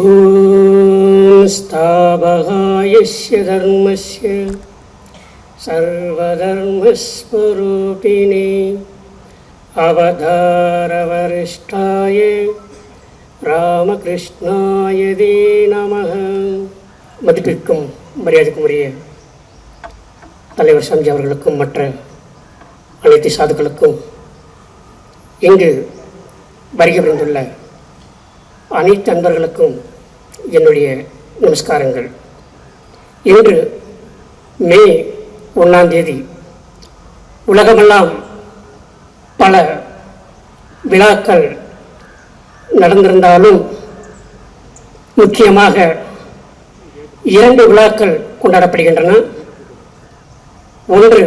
ॐ स्थापकायस्य धर्मस्य सर्वधर्मस्वरूपिणे अवतारवरिष्ठाय ராமகிருஷ்ணாய தே நமக மதிப்பிற்கும் மரியாதைக்கும் உரிய தலைவர் சம்ஜி அவர்களுக்கும் மற்ற அனைத்து சாதுக்களுக்கும் இங்கு வருகை புரிந்துள்ள அனைத்து அன்பர்களுக்கும் என்னுடைய நமஸ்காரங்கள். இன்று மே ஒன்றாம் தேதி உலகமெல்லாம் பல விழாக்கள் நடந்திருந்தாலும் முக்கியமாக இரண்டு விழாக்கள் கொண்டாடப்படுகின்றன. ஒன்று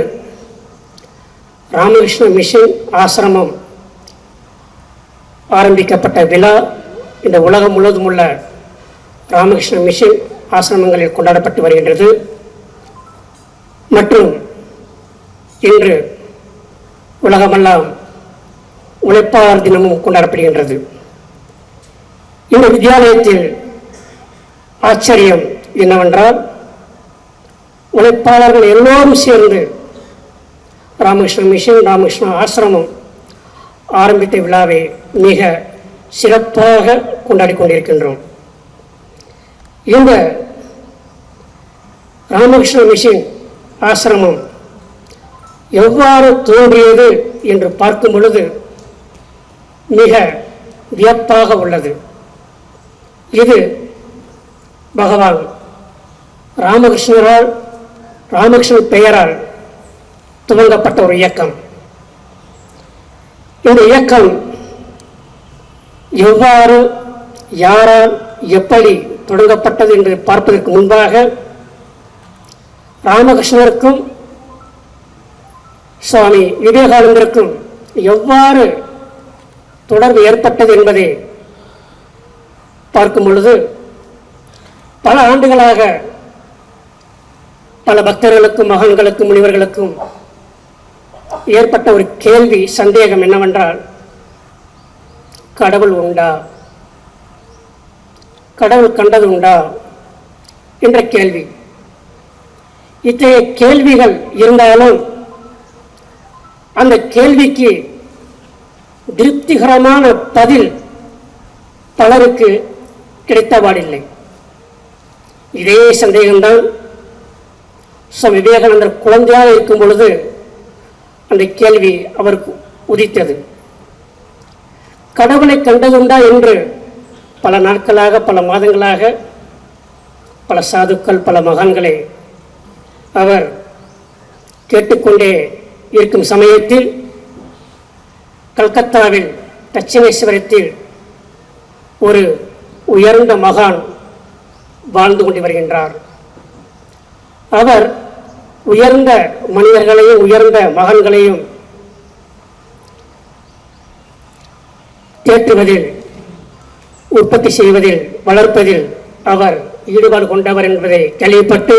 ராமகிருஷ்ண மிஷன் ஆசிரமம் ஆரம்பிக்கப்பட்ட விழா. இந்த உலகம் முழுவதும் உள்ள ராமகிருஷ்ண மிஷன் ஆசிரமங்களில் கொண்டாடப்பட்டு வருகின்றது. மற்றும் இன்று உலகமெல்லாம் உழைப்பாளர் தினமும் கொண்டாடப்படுகின்றது. இந்த வித்தியாலயத்தில் ஆச்சரியம் என்னவென்றால் உழைப்பாளர்கள் எல்லோரும் சேர்ந்து ராமகிருஷ்ண மிஷன் ராமகிருஷ்ண ஆசிரமம் ஆரம்பித்த விழாவை மிக சிறப்பாக கொண்டாடி கொண்டிருக்கின்றோம். இந்த ராமகிருஷ்ண மிஷன் ஆசிரமம் எவ்வாறு தோன்றியது என்று பார்க்கும் பொழுது மிக வியப்பாக உள்ளது. இது பகவான் ராமகிருஷ்ணரால் ராமகிருஷ்ணன் பெயரால் துவங்கப்பட்ட ஒரு இயக்கம். இந்த இயக்கம் எவ்வாறு யாரால் எப்படி தொடங்கப்பட்டது என்று பார்ப்பதற்கு முன்பாக ராமகிருஷ்ணருக்கும் சுவாமி விவேகானந்தருக்கும் எவ்வாறு தொடர்பு ஏற்பட்டது என்பதை பார்க்கும் பொழுது பல ஆண்டுகளாக பல பக்தர்களுக்கும் மகன்களுக்கும் முனிவர்களுக்கும் ஏற்பட்ட ஒரு கேள்வி சந்தேகம் என்னவென்றால் கடவுள் உண்டா? கடவுள் கண்டது உண்டா என்ற கேள்வி. இத்தகைய கேள்விகள் இருந்தாலும் அந்த கேள்விக்கு திருப்திகரமான பதில் பலருக்கு கிடைத்தபாடில்லை இதே சந்தேகம்தான் சுவாமி விவேகானந்தர் குழந்தையாக இருக்கும் பொழுது அந்த கேள்வி அவருக்கு உதித்தது. கடவுளை கண்டதுண்டா என்று பல நாட்களாக பல மாதங்களாக பல சாதுக்கள் பல மகான்களை அவர் கேட்டுக்கொண்டே இருக்கும் சமயத்தில் கல்கத்தாவில் தட்சிணேஸ்வரத்தில் ஒரு உயர்ந்த மகான் வாழ்ந்து கொண்டு வருகின்றார். அவர் உயர்ந்த மனிதர்களையும் உயர்ந்த மகன்களையும் தேற்றுவதில் உற்பத்தி செய்வதில் வளர்ப்பதில் அவர் ஈடுபாடு கொண்டவர் என்பதை கேள்விப்பட்டு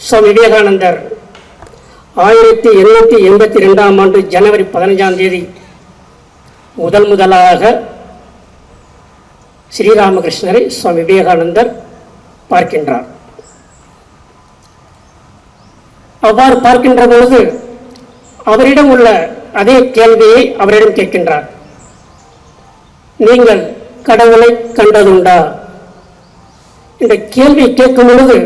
சுவாமி விவேகானந்தர் ஆயிரத்தி எண்ணூற்றி எண்பத்தி ரெண்டாம் ஆண்டு ஜனவரி பதினஞ்சாம் தேதி முதல் முதலாக ஸ்ரீராமகிருஷ்ணரை சுவாமி விவேகானந்தர் பார்க்கின்றார். அவ்வாறு பார்க்கின்ற பொழுது அவரிடம் உள்ள அதே கேள்வியை அவரிடம் கேட்கின்றார். நீங்கள் கடவுளை கண்டதுண்டா? இந்த கேள்வி கேட்கும் பொழுது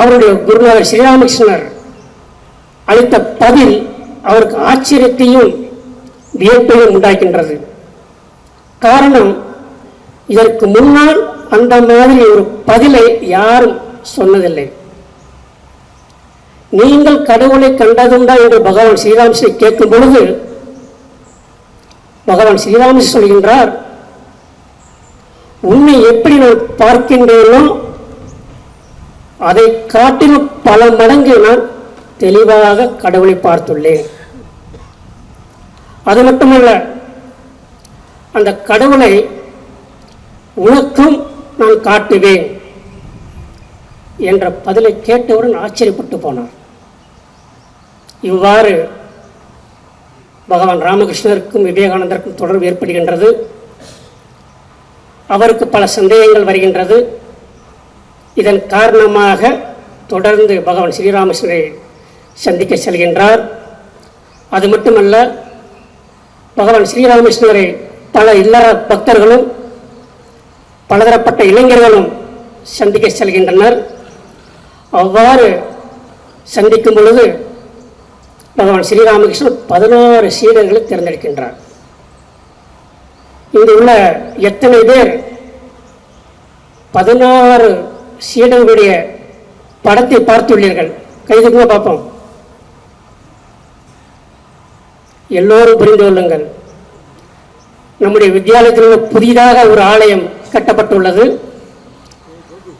அவருடைய குருநாதர் ஸ்ரீராமகிருஷ்ணர் அளித்த பதில் அவருக்கு ஆச்சரியத்தையும் வியப்பையும் உண்டாக்கின்றது. காரணம் இதற்கு முன்னால் அந்த மாதிரி ஒரு பதிலை யாரும் சொன்னதில்லை. நீங்கள் கடவுளை கண்டதுண்டா என்று பகவான் ஸ்ரீராமகிருஷ்ணரை கேட்கும் பொழுது பகவான் ஸ்ரீராமகிருஷ்ணர் சொல்கின்றார் உன்னை எப்படி நான் பார்க்கின்றேனோ அதை காட்டிலும் பல மடங்கு நான் தெளிவாக கடவுளை பார்த்துள்ளேன். அது மட்டுமல்ல அந்த கடவுளை உனக்கும் நான் காட்டுவேன் என்ற பதிலை கேட்டவுடன் ஆச்சரியப்பட்டு போனார். இவ்வாறு பகவான் ராமகிருஷ்ணருக்கும் விவேகானந்தருக்கும் தொடர்பு ஏற்படுகின்றது. அவருக்கு பல சந்தேகங்கள் வருகின்றது. இதன் காரணமாக தொடர்ந்து பகவான் ஸ்ரீராமகிருஷ்ணரை சந்திக்க செல்கின்றார். அது மட்டுமல்ல பகவான் ஸ்ரீராமகிருஷ்ணரை பல இல்லற பக்தர்களும் பலதரப்பட்ட இளைஞர்களும் சந்திக்க செல்கின்றனர். அவ்வாறு சந்திக்கும் பொழுது பகவான் ஸ்ரீராமகிருஷ்ணன் பதினாறு சீடர்களை தேர்ந்தெடுக்கின்றார். இங்கு உள்ள எத்தனை பேர் பதினாறு சீடர்களுடைய படத்தை பார்த்துள்ளீர்கள்? கைதுக்குங்க பார்ப்போம் எல்லோரும் புரிந்து கொள்ளுங்கள். நம்முடைய வித்தியாலயத்தில் புதிதாக ஒரு ஆலயம் கட்டப்பட்டுள்ளது.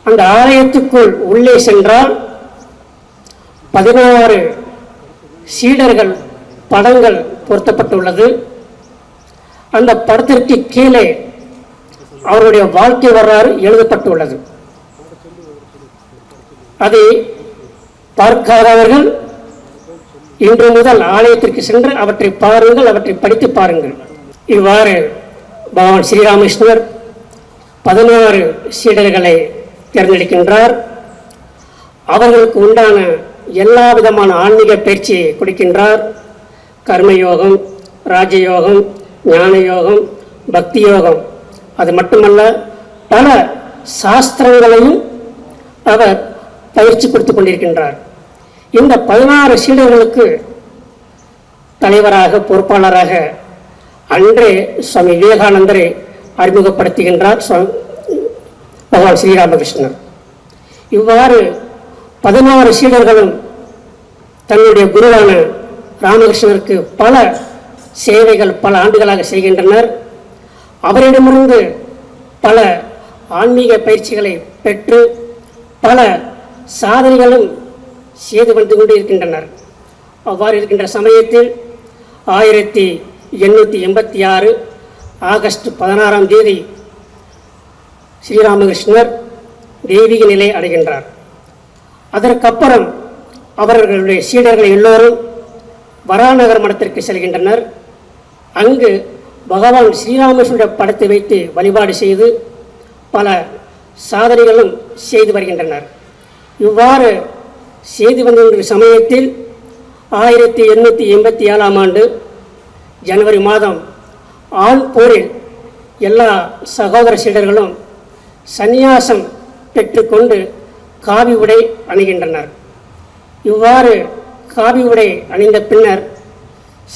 அந்த ஆலயத்துக்குள் உள்ளே சென்றால் பதினாறு சீடர்கள் படங்கள் பொருத்தப்பட்டுள்ளது. அந்த படத்திற்கு கீழே அவருடைய வாழ்க்கை வரலாறு எழுதப்பட்டுள்ளது. அதை பார்க்காதவர்கள் இன்று முதல் ஆலயத்திற்கு சென்று அவற்றை பாருங்கள் அவற்றை படித்து பாருங்கள். இவ்வாறு பகவான் ஸ்ரீராமகிருஷ்ணர் பதினாறு சீடர்களை தேர்ந்தெடுக்கின்றார். அவர்களுக்கு உண்டான எல்லா விதமான ஆன்மீக பயிற்சியை கொடுக்கின்றார். கர்மயோகம் ராஜயோகம் ஞான யோகம் பக்தி யோகம் அது மட்டுமல்ல பல சாஸ்திரங்களையும் அவர் பயிற்சி கொடுத்து கொண்டிருக்கின்றார். இந்த பதினாறு சீடர்களுக்கு தலைவராக பொறுப்பாளராக அன்றே சுவாமி விவேகானந்தரை அறிமுகப்படுத்துகின்றார் பகவான் ஸ்ரீராமகிருஷ்ணர் இவ்வாறு பதினாறு சீடர்களும் தன்னுடைய குருவான ராமகிருஷ்ணருக்கு பல சேவைகள் பல ஆண்டுகளாக செய்கின்றனர். அவரிடமிருந்து பல ஆன்மீக பயிற்சிகளை பெற்று பல சாதனைகளும் செய்து வந்து கொண்டு இருக்கின்றனர் அவ்வாறு இருக்கின்ற சமயத்தில் ஆயிரத்தி எண்ணூற்றி எண்பத்தி ஆறு ஆகஸ்ட் பதினாறாம் தேதி ஸ்ரீராமகிருஷ்ணர் தெய்வீக நிலை அடைகின்றார். அதற்கப்புறம் அவர்களுடைய சீடர்கள் எல்லோரும் வராநகர் மடத்திற்கு செல்கின்றனர். அங்கு பகவான் ஸ்ரீராமகிருஷ்ணனுடைய படத்தை வைத்து வழிபாடு செய்து பல சாதனைகளும் செய்து வருகின்றனர். இவ்வாறு செய்து வந்த சமயத்தில் ஆயிரத்தி எண்ணூற்றி எண்பத்தி ஏழாம் ஆண்டு ஜனவரி மாதம் ஆண் போரில் எல்லா சகோதர சீடர்களும் சந்நியாசம் பெற்றுக்கொண்டு காவி உடை அணிகின்றனர். இவ்வாறு காவி உடை அணிந்த பின்னர்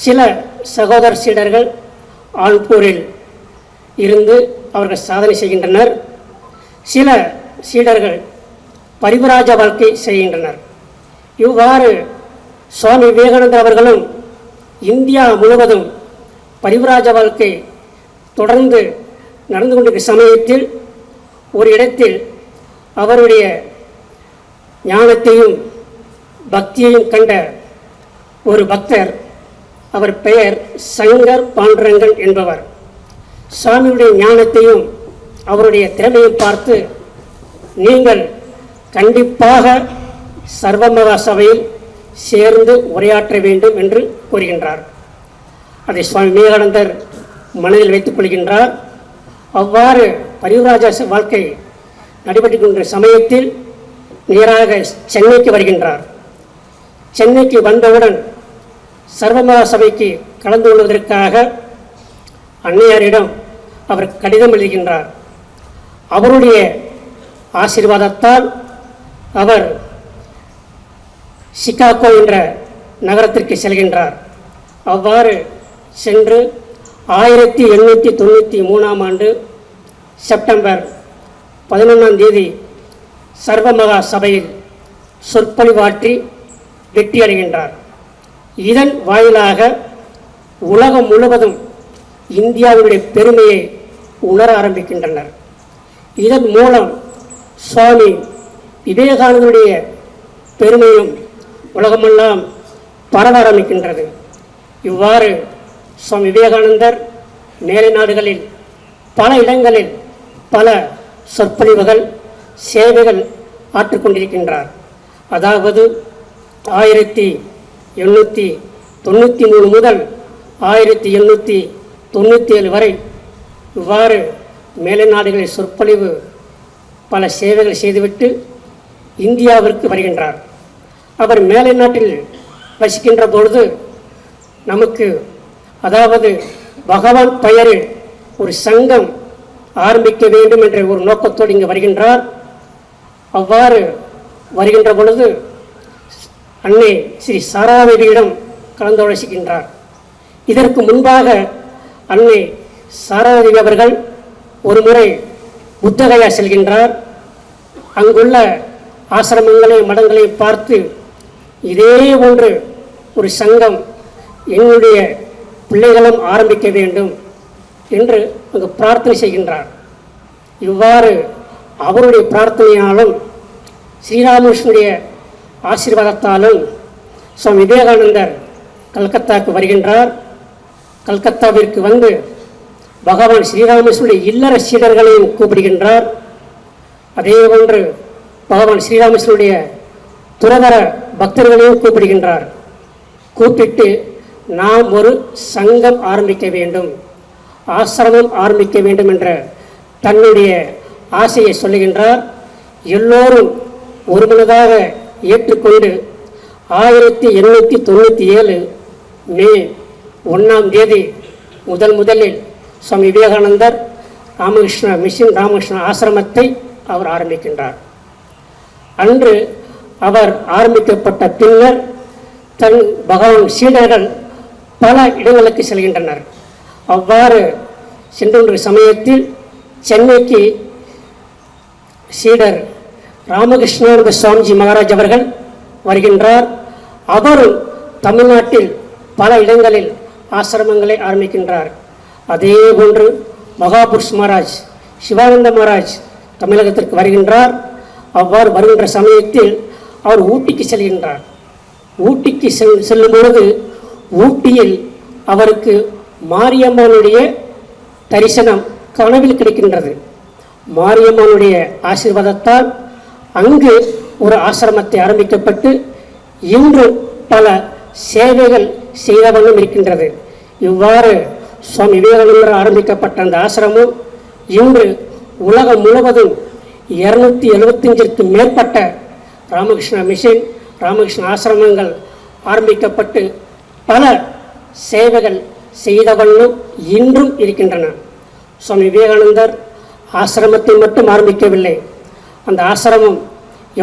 சில சகோதர சீடர்கள் ஆண்பூரில் இருந்து அவர்கள் சாதனை செய்கின்றனர். சில சீடர்கள் பரிவராஜ வாழ்க்கை செய்கின்றனர். இவ்வாறு சுவாமி விவேகானந்தர் அவர்களும் இந்தியா முழுவதும் பரிவராஜ வாழ்க்கை தொடர்ந்து நடந்து கொண்டிருக்கிற சமயத்தில் ஒரு இடத்தில் அவருடைய ஞானத்தையும் பக்தியையும் கண்ட ஒரு பக்தர். அவர் பெயர் சங்கர் பாண்டரங்கன் என்பவர். சுவாமியுடைய ஞானத்தையும் அவருடைய திறமையும் பார்த்து நீங்கள் கண்டிப்பாக சர்வமகா சபையில் சேர்ந்து உரையாற்ற வேண்டும் என்று கூறுகின்றார். அதை சுவாமி விவேகானந்தர் மனதில் வைத்துக் கொள்கின்றார். அவ்வாறு பரிவராஜ வாழ்க்கை நடைபெற்றுக் கொண்ட சமயத்தில் நேராக சென்னைக்கு வருகின்றார். சென்னைக்கு வந்தவுடன் சர்வமகா சபைக்கு கலந்து கொள்வதற்காக அன்னையாரிடம் அவர் கடிதம் எழுதுகின்றார். அவருடைய ஆசீர்வாதத்தால் அவர் சிகாகோ என்ற நகரத்திற்கு செல்கின்றார். அவ்வாறு சென்று ஆயிரத்தி எண்ணூற்றி தொண்ணூற்றி மூணாம் ஆண்டு செப்டம்பர் பதினொன்றாம் தேதி சர்வமகா சபையில் சொற்பொழிவாற்றி வெற்றியடைகின்றார் இதன் வாயிலாக உலகம் முழுவதும் இந்தியாவுடைய பெருமையை உணர ஆரம்பிக்கின்றனர். இதன் மூலம் சுவாமி விவேகானந்தருடைய பெருமையும் உலகமெல்லாம் பரவ ஆரம்பிக்கின்றது. இவ்வாறு சுவாமி விவேகானந்தர் மேலை நாடுகளில் பல இடங்களில் பல சொற்பொழிவுகள் சேவைகள் ஆற்றிக்கொண்டிருக்கின்றார். அதாவது ஆயிரத்தி எண்ணூற்றி தொண்ணூற்றி மூணு முதல் ஆயிரத்தி எண்ணூற்றி தொண்ணூற்றி ஏழு வரை இவ்வாறு மேலை நாடுகளில் சொற்பொழிவு பல சேவைகள் செய்துவிட்டு இந்தியாவிற்கு வருகின்றார். அவர் மேலை நாட்டில் வசிக்கின்ற பொழுது நமக்கு அதாவது பகவான் பெயரில் ஒரு சங்கம் ஆரம்பிக்க வேண்டும் என்ற ஒரு நோக்கத்தோடு இங்கு வருகின்றார். அவ்வாறு வருகின்ற பொழுது அன்னை ஸ்ரீ சாராதேவியிடம் கலந்தாலோசிக்கின்றார். இதற்கு முன்பாக அன்னை சாராதேவி அவர்கள் ஒரு முறை புத்தகையா செல்கின்றார். அங்குள்ள ஆசிரமங்களை மடங்களை பார்த்து இதே போன்று ஒரு சங்கம் என்னுடைய பிள்ளைகளும் ஆரம்பிக்க வேண்டும் என்று அங்கு பிரார்த்தனை செய்கின்றார். இவ்வாறு அவருடைய பிரார்த்தனையாலும் ஸ்ரீராமகிருஷ்ணனுடைய ஆசீர்வாதத்தாலும் சுவாமி விவேகானந்தர் கல்கத்தாவுக்கு வருகின்றார். கல்கத்தாவிற்கு வந்து பகவான் ஸ்ரீராமகிருஷ்ணனுடைய இல்லற சீடர்களையும் கூப்பிடுகின்றார். அதே போன்று பகவான் ஸ்ரீராமகிருஷ்ணனுடைய துறவர பக்தர்களையும் கூப்பிடுகின்றார். கூப்பிட்டு நாம் ஒரு சங்கம் ஆரம்பிக்க வேண்டும். ஆசிரமம் ஆரம்பிக்க வேண்டும் என்ற தன்னுடைய ஆசையை சொல்லுகின்றார் எல்லோரும் ஒருமனதாக ஏற்றுக்கொண்டு ஆயிரத்தி எண்ணூற்றி தொண்ணூற்றி ஏழு மே ஒன்றாம் தேதி முதல் முதலில் சுவாமி விவேகானந்தர் ராமகிருஷ்ண மிஷின் ராமகிருஷ்ண ஆசிரமத்தை அவர் ஆரம்பிக்கின்றார். அன்று அவர் ஆரம்பிக்கப்பட்ட பின்னர் தன் பகவான் சீடர்கள் பல இடங்களுக்கு செல்கின்றனர். அவ்வாறு சென்றொன்று சமயத்தில் சென்னைக்கு சீடர் ராமகிருஷ்ணானந்த சுவாமிஜி மகாராஜ் அவர்கள் வருகின்றார். அவரும் தமிழ்நாட்டில் பல இடங்களில் ஆசிரமங்களை ஆரம்பிக்கின்றார். அதே போன்று மகாபுருஷ் மகாராஜ் சிவானந்த மகாராஜ் தமிழகத்திற்கு வருகின்றார். அவ்வாறு வருகின்ற சமயத்தில் அவர் ஊட்டிக்கு செல்கின்றார். ஊட்டிக்கு செல் செல்லும் பொழுது ஊட்டியில் அவருக்கு மாரியம்மனுடைய தரிசனம் கனவில் கிடைக்கின்றது. மாரியம்மனுடைய ஆசீர்வாதத்தால் அங்கு ஒரு ஆசிரமத்தை ஆரம்பிக்கப்பட்டு இன்று பல சேவைகள் செய்தவண்ணம் இருக்கின்றது. இவ்வாறு சுவாமி விவேகானந்தர் ஆரம்பிக்கப்பட்ட அந்த ஆசிரமம் இன்று உலகம் முழுவதும் இருநூத்தி எழுபத்தஞ்சிற்கு மேற்பட்ட ராமகிருஷ்ண மிஷன் ராமகிருஷ்ண ஆசிரமங்கள் ஆரம்பிக்கப்பட்டு பல சேவைகள் செய்தவண்ணம் இன்றும் இருக்கின்றன. சுவாமி விவேகானந்தர் ஆசிரமத்தை மட்டும் ஆரம்பிக்கவில்லை. அந்த ஆசிரமம்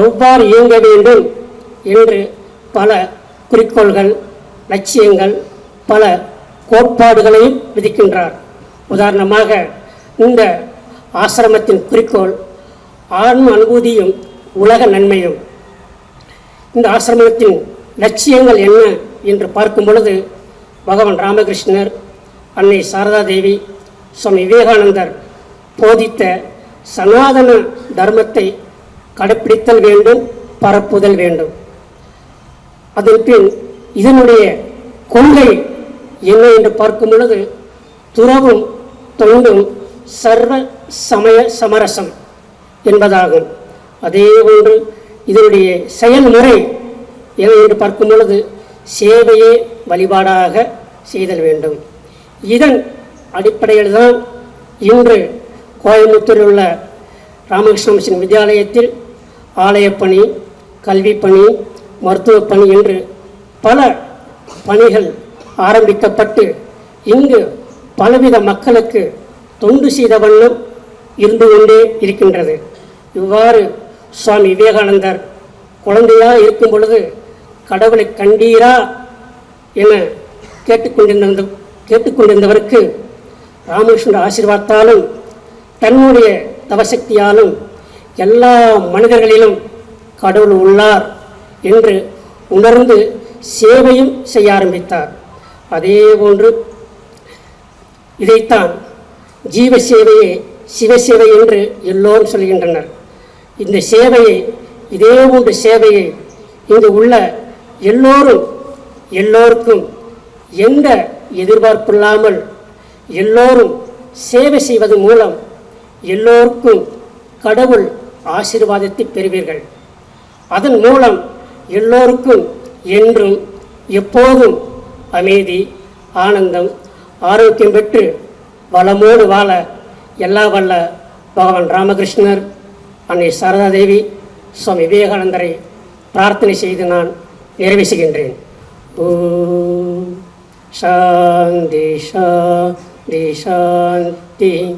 எவ்வாறு இயங்க வேண்டும் என்று பல குறிக்கோள்கள் லட்சியங்கள் பல கோட்பாடுகளையும் விதிக்கின்றார். உதாரணமாக இந்த ஆசிரமத்தின் குறிக்கோள் ஆன்ம அனுபூதியும் உலக நன்மையும். இந்த ஆசிரமத்தின் லட்சியங்கள் என்ன என்று பார்க்கும் பொழுது பகவான் ராமகிருஷ்ணர் அன்னை சாரதா தேவி சுவாமி விவேகானந்தர் போதித்த சனாதன தர்மத்தை கடைப்பிடித்தல் வேண்டும் பரப்புதல் வேண்டும். அதன் பின் இதனுடைய கொள்கை என்ன என்று பார்க்கும் பொழுது துறவும் தொண்டும் சர்வ சமய சமரசம் என்பதாகும். அதே போன்று இதனுடைய செயல்முறை என்ன என்று பார்க்கும் பொழுது சேவையே வழிபாடாக செய்தல் வேண்டும். இதன் அடிப்படையில் தான் இன்று கோயம்புத்தூரில் உள்ள ராமகிருஷ்ண மிஷன் வித்யாலயத்தில் ஆலயப்பணி கல்விப்பணி மருத்துவப் பணி என்று பல பணிகள் ஆரம்பிக்கப்பட்டு இங்கு பலவித மக்களுக்கு தொண்டு செய்த வண்ணம் இருந்து கொண்டே இருக்கின்றது. இவ்வாறு சுவாமி விவேகானந்தர் குழந்தையாக இருக்கும் பொழுது கடவுளை கண்டீரா? என கேட்டுக்கொண்டிருந்த கேட்டுக்கொண்டிருந்தவருக்கு ராமகிருஷ்ணன் ஆசீர்வாதத்தாலும் தன்னுடைய தவசக்தியாலும் எல்லா மனிதர்களிலும் கடவுள் உள்ளார் என்று உணர்ந்து சேவையும் செய்ய ஆரம்பித்தார். அதே போன்று இதைத்தான் ஜீவ சேவையே சிவசேவை என்று எல்லோரும் சொல்கின்றனர். இந்த சேவையை இதே போன்ற சேவையை இங்கு உள்ள எல்லோரும் எல்லோருக்கும் எந்த எதிர்பார்ப்பில்லாமல் எல்லோரும் சேவை செய்வது மூலம் எல்லோருக்கும் கடவுள் ஆசீர்வாதத்தை பெறுவீர்கள். அதன் மூலம் எல்லோருக்கும் என்றும் எப்போதும் அமைதி ஆனந்தம் ஆரோக்கியம் பெற்று வளமோடு வாழ எல்லா வல்ல பகவான் ராமகிருஷ்ணர் அன்னை சரதாதேவி சுவாமி விவேகானந்தரை பிரார்த்தனை செய்து நான் நிறைவேசுகின்றேன் ஓ சாந்தி சாந்தி சாந்தி.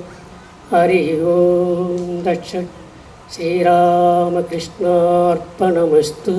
ஹரி ஓம் தட்ச ஸ்ரீராமகிருஷ்ணார்ப்பணமஸ்து